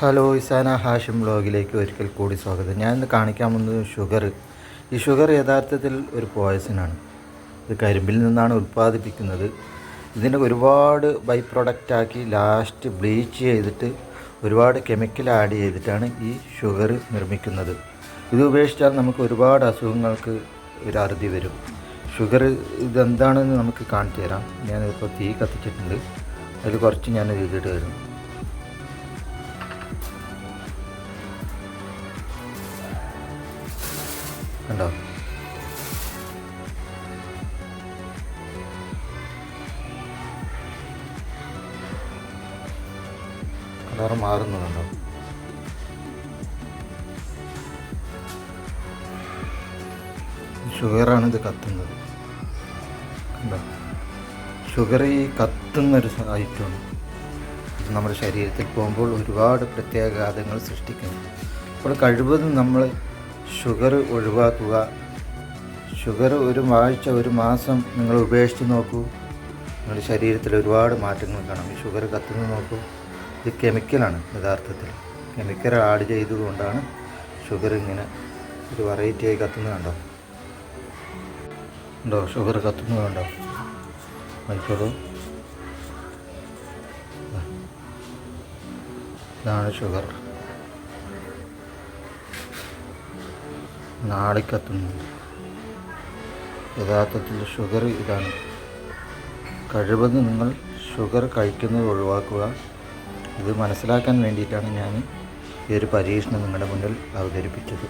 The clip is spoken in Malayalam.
ഹലോ ഇസാന ഹാഷിം ബ്ലോഗിലേക്ക് ഒരിക്കൽ കൂടി സ്വാഗതം. ഞാൻ ഇന്ന് കാണിക്കാൻ പോകുന്നത് ഷുഗർ. ഈ ഷുഗർ യഥാർത്ഥത്തിൽ ഒരു പോയസനാണ് ഇത് കരിമ്പിൽ നിന്നാണ് ഉൽപ്പാദിപ്പിക്കുന്നത്. ഇതിനെ ഒരുപാട് ബൈ പ്രൊഡക്റ്റ് ആക്കി ലാസ്റ്റ് ബ്ലീച്ച് ചെയ്തിട്ട് ഒരുപാട് കെമിക്കൽ ആഡ് ചെയ്തിട്ടാണ് ഈ ഷുഗർ നിർമ്മിക്കുന്നത്. ഇത് ഉപേക്ഷിച്ചാൽ നമുക്ക് ഒരുപാട് അസുഖങ്ങൾക്ക് ഒരു അറുതി വരും. ഷുഗർ ഇതെന്താണെന്ന് നമുക്ക് കാണിച്ചു തരാം. ഞാനിപ്പോൾ തീ കത്തിച്ചിട്ടുണ്ട്. അതിൽ കുറച്ച് ഞാൻ ഇതിട്ട് തരും കണ്ടോ? കളർ മാറുന്നുണ്ടോ ഷുഗറാണ് ഇത് കത്തുന്നത്. കണ്ടോ? ഷുഗർ ഈ കത്തുന്നൊരു ഐറ്റമാണ് ഇത് നമ്മുടെ ശരീരത്തിൽ പോകുമ്പോൾ ഒരുപാട് പ്രത്യാഘാതങ്ങൾ സൃഷ്ടിക്കുന്നു. അപ്പോൾ കഴിവതും നമ്മൾ ഷുഗർ ഒഴിവാക്കുക. ഷുഗർ ഒരു ആഴ്ച ഒരു മാസം നിങ്ങൾ ഉപേക്ഷിച്ച് നോക്കൂ. നിങ്ങളുടെ ശരീരത്തിൽ ഒരുപാട് മാറ്റങ്ങൾ കാണാം. ഈ ഷുഗർ കത്തുന്നത് നോക്കൂ. ഇത് കെമിക്കലാണ് യഥാർത്ഥത്തിൽ. കെമിക്കൽ ആഡ് ചെയ്തതുകൊണ്ടാണ് ഷുഗർ ഇങ്ങനെ ഒരു വെറൈറ്റി ആയി കത്തുന്നത് കണ്ടോ? ഉണ്ടോ ഷുഗർ കത്തുന്നത് കണ്ടോ? നോക്കിക്കോളൂ. ഇതാണ് ഷുഗർ. നാളിക്കത്തുന്നുണ്ട് യഥാർത്ഥത്തിൽ ഷുഗർ ഇതാണ്. കഴിവതും നിങ്ങൾ ഷുഗർ കഴിക്കുന്നത് ഒഴിവാക്കുക. ഇത് മനസ്സിലാക്കാൻ വേണ്ടിയിട്ടാണ് ഞാൻ ഈ ഒരു പരീക്ഷണം നിങ്ങളുടെ മുന്നിൽ അവതരിപ്പിച്ചത്.